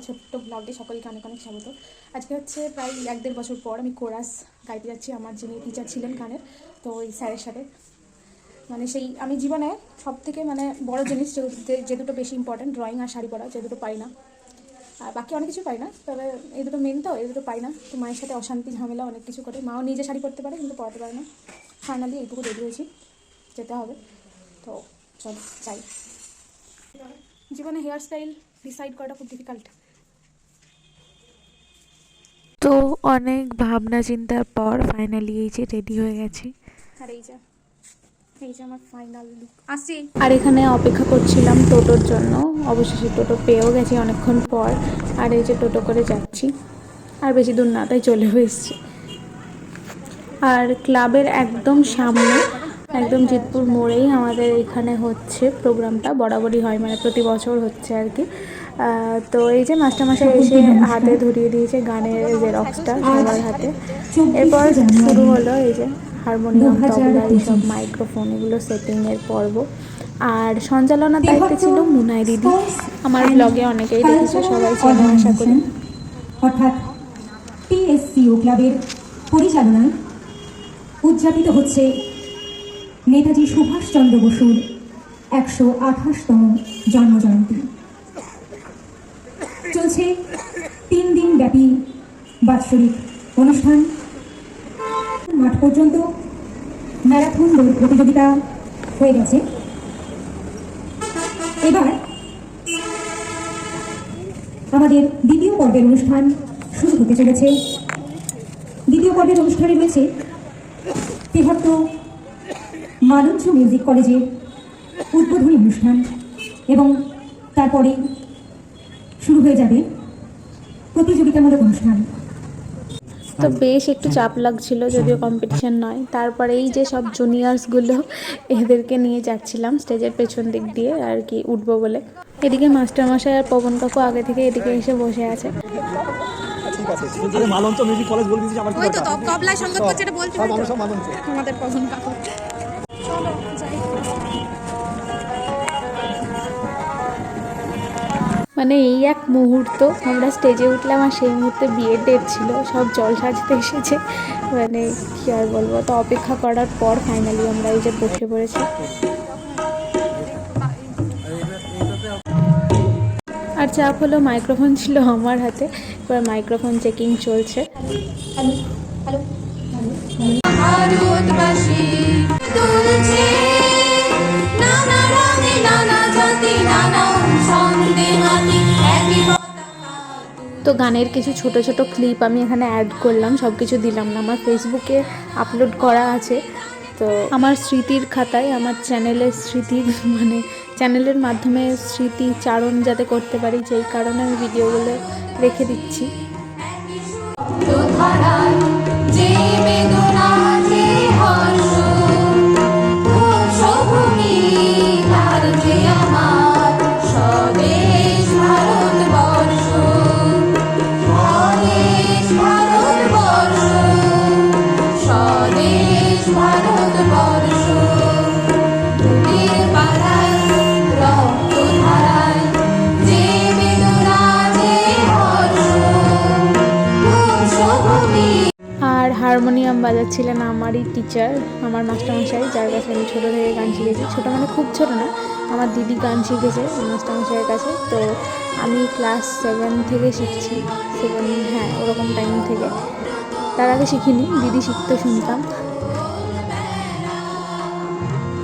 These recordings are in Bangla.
একটা ছোট্ট ব্লগে সকলকে অনেক অনেক স্বাগত। আজকে হচ্ছে প্রায় এক দেড় বছর পর আমি কোরাস গাইতে যাচ্ছি, আমার যিনি টিচার ছিলেন গানের তো ওই স্যারের সাথে। মানে সেই আমি জীবনে সব থেকে মানে বড় জিনিস যে- দুটো বেশি ইম্পর্ট্যান্ট ড্রয়িং আর শাড়ি পরা, যে দুটো পাই না। আর বাকি অনেক কিছু পাই না, তবে এই দুটো মেন তো, এই দুটো পাই না। তো মায়ের সাথে অশান্তি, ঝামেলা, অনেক কিছু করে। মাও নিজে শাড়ি পরতে পারে, কিন্তু পরাতে পারে না। ফাইনালি এইটুকু রেডি হয়েছি, যেতে হবে। তো চল, যাই। জীবনে হেয়ার স্টাইল ডিসাইড করাটা খুব ডিফিকাল্ট তো অনেক ভাবনা চিন্তার পর ফাইনালি এই যে রেডি হয়ে গেছি। আর এই যে এই যে আমার ফাইনাল লুক আসি আর এখানে অপেক্ষা করছিলাম টোটোর জন্য। অবশেষে টোটো পেয়েও গেছি অনেকক্ষণ পর। আর এই যে টোটো করে যাচ্ছি। আর বেশি দূর না, তাই চলেও এসেছি। আর ক্লাবের একদম সামনে, একদম জিতপুর মোড়েই আমাদের এখানে হচ্ছে প্রোগ্রামটা বরাবরই হয় মানে প্রতি বছর হচ্ছে আর কি। তো এই যে মাস্টারমশাই এসে হাতে ধরিয়ে দিয়েছে গানের জেরক্সটা সবার হাতে। এরপর শুরু হলো এই যে হারমোনিয়াম তবলা এইসব মাইক্রোফোন, এগুলো সেটিংয়ের পর্ব। আর সঞ্চালনার দায়িত্বে ছিল মুনাই দিদি। আমার ব্লগে অনেকেই দেখেছে, সবাই চেনে, আশা করি। অর্থাৎ টিএসসিও ক্লাবের পরিচালনায় উদযাপিত হচ্ছে নেতাজি সুভাষচন্দ্র বসুর একশো আঠাশতম জন্মজয়ন্তী। চলছে তিন দিন ব্যাপী বাৎসরিক অনুষ্ঠান। মাঠ পর্যন্ত ম্যারাথন দৌড় প্রতিযোগিতা হয়ে গেছে। এবার আমাদের দ্বিতীয় পর্বের অনুষ্ঠান শুরু হতে চলেছে। দ্বিতীয় পর্বের অনুষ্ঠানে রয়েছে তেহট্ট মালঞ্চ মিউজিক কলেজের উদ্বোধনী অনুষ্ঠান এবং তারপরে শুরু হয়ে যাবে প্রতিযোগিতামূলক অনুষ্ঠান। তো বেশ একটু চাপ লাগছিল যদিও কম্পিটিশন নয়। তারপরে এই যে সব জুনিয়র্সগুলো এদেরকে নিয়ে যাচ্ছিলাম স্টেজের পেছন দিক দিয়ে আর কি উঠবো বলে। এদিকে মাস্টারমশাই আর পবন কাকু আগে থেকে এদিকে এসে বসে আছে। ঠিক মালঞ্চ মিউজিক কলেজ বলে দিয়েছি আমার কি তো দরকার? সঙ্গত করছে এটা বলতে সব আমরা সব মালঞ্চ আমাদের পছন্দ। কাকু মানে এই এক মুহূর্ত আমরা স্টেজে উঠলাম আর সেই মুহূর্তে বিয়ের ডেট ছিল, সব জল সাজতে এসেছে। মানে কি আর বলব, তো অপেক্ষা করার পর ফাইনালি আমরা এই যে বসে পড়েছি। আর চাপ হলো মাইক্রোফোন ছিল আমার হাতে, এবার মাইক্রোফোন চেকিং চলছে। ভারতবাসী তো গানের কিছু ছোট ছোট ক্লিপ আমি এখানে অ্যাড করলাম সব কিছু দিলাম না। আমার ফেসবুকে আপলোড করা আছে। তো আমার স্মৃতির খাতায়, আমার চ্যানেলের স্মৃতির মানে চ্যানেলের মাধ্যমে স্মৃতি চারণ যাতে করতে পারি যেই কারণে আমি ভিডিওগুলো রেখে দিচ্ছি। বাজাচ্ছিলেন আমারই টিচার আমার মাস্টারমশাই, যার কাছে আমি ছোটো থেকে গান শিখেছি। ছোটো মানে খুব ছোটো না, আমার দিদি গান শিখেছে মাস্টারমশাইয়ের কাছে। তো আমি ক্লাস সেভেন থেকে শিখছি সেভেন হ্যাঁ ওরকম টাইম থেকে। তার আগে শিখিনি, দিদি শিখতে শুনতাম।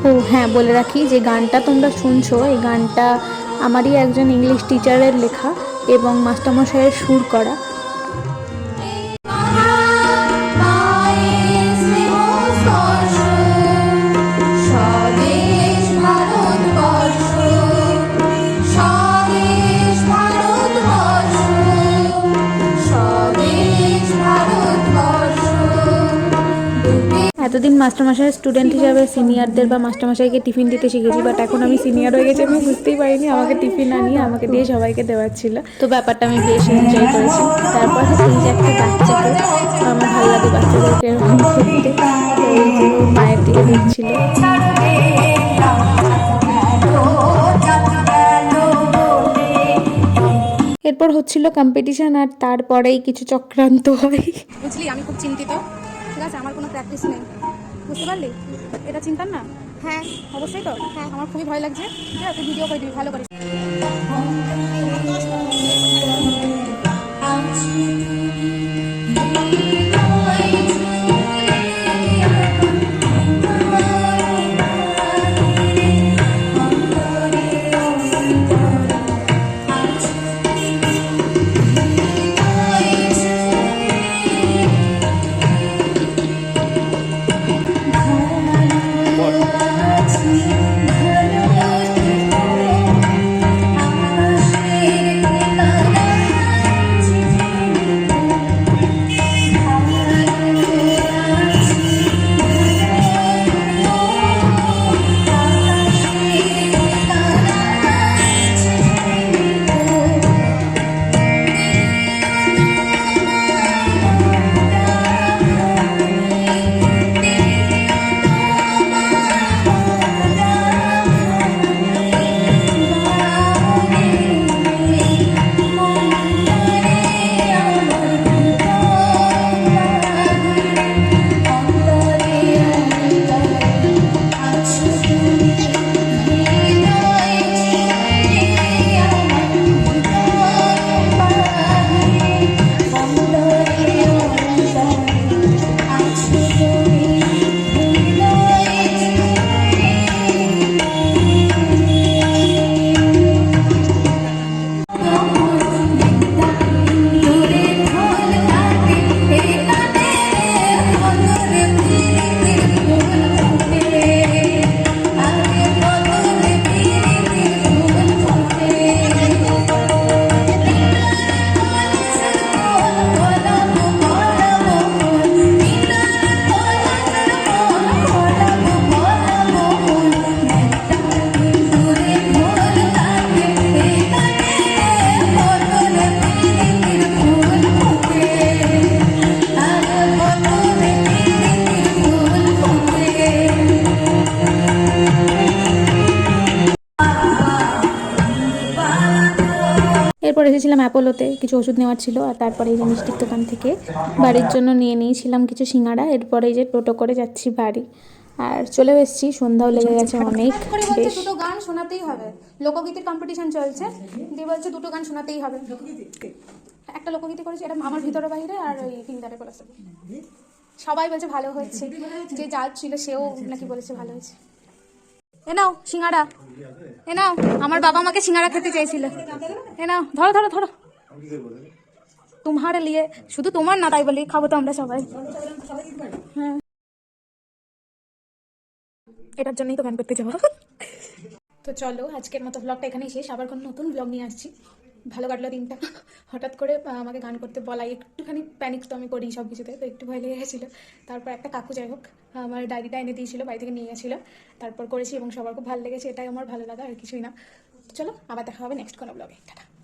ও হ্যাঁ বলে রাখি যে গানটা তোমরা শুনছো, এই গানটা আমারই একজন ইংলিশ টিচারের লেখা এবং মাস্টারমশাইয়ের সুর করা। এতদিন মাস্টারমশাই স্টুডেন্ট হিসাবে সিনিয়রদের বা মাস্টারমশাইকে টিফিন দিতে শিখেছি বাট এখন আমি সিনিয়র হয়ে গেছি, আমি বুঝতেই পারিনি, আমাকে টিফিন আনিয়ে আমাকে দিয়ে সবাইকে দেওয়ার ছিল। তো ব্যাপারটা আমি বেশ এনজয় করেছি। তারপর যে একটা বাচ্চাকে, আমার ভালো লাগে বাচ্চাদেরকে মায়ের দিকে এরপর হচ্ছিল কম্পিটিশন আর তারপরেই কিছু চক্রান্ত হয়। বুঝলি, আমি খুব চিন্তিত। ঠিক আছে আমার কোনো প্র্যাকটিস নেই। বুঝতে পারলি? এটা চিন্তার না? হ্যাঁ। অবশ্যই তো? হ্যাঁ। আমার খুবই ভয় লাগছে। ঠিক আছে ভিডিও করে দিবি ভালো করে এরপর এসেছিলাম অ্যাপোলোতে কিছু ওষুধ নেওয়ার ছিল আর তারপরে এই যে মিষ্টির দোকান থেকে বাড়ির জন্য নিয়ে নিয়েছিলাম কিছু সিঙ্গাড়া এরপরে এই যে টোটো করে যাচ্ছি বাড়ি। আর চলেও এসেছি সন্ধ্যাও লেগে গেছে অনেক বেশ। দুটো গান শোনাতেই হবে। লোকগীতির কম্পিটিশন চলছে। দিয়ে বলছে দুটো গান শোনাতেই হবে। একটা লোকগীতি করেছে এটা আমার ভিতরে বাইরে আর ওই ফিঙ্গারে বলেছে সবাই বলছে ভালো হয়েছে। যে জাজ ছিল সেও নাকি বলেছে ভালো হয়েছে। এ নাও সিঙ্গাড়া এ নাও, আমার বাবা আমাকে সিঙ্গাড়া খেতে চাইছিল। এ নাও, ধরো ধরো ধরো। তোমার লিয়ে, শুধু তোমার না, তাই বলি, খাব তো আমরা সবাই। হ্যাঁ। এটার জন্যই তো গান করতে যাব। তো চলো, আজকের মতো ব্লগটা এখানেই শেষ। আবার কোনো নতুন ব্লগ নিয়ে আসছি। ভালো কাটলো দিনটা। হঠাৎ করে আমাকে গান করতে বলাই। একটুখানি প্যানিক তো আমি করি সব কিছুতে তো একটু ভয় লেগে গেছিল। তারপর একটা কাকু যাই হোক, আমার ডায়েরিটা এনে দিয়েছিল, বাড়ি থেকে নিয়ে গেছিল। তারপর করেছি এবং সবার খুব ভালো লেগেছে, এটাই আমার ভালো লাগা আর কিছুই না। চলো, আবার দেখা হবে নেক্সট কোনো ব্লগে টাটা।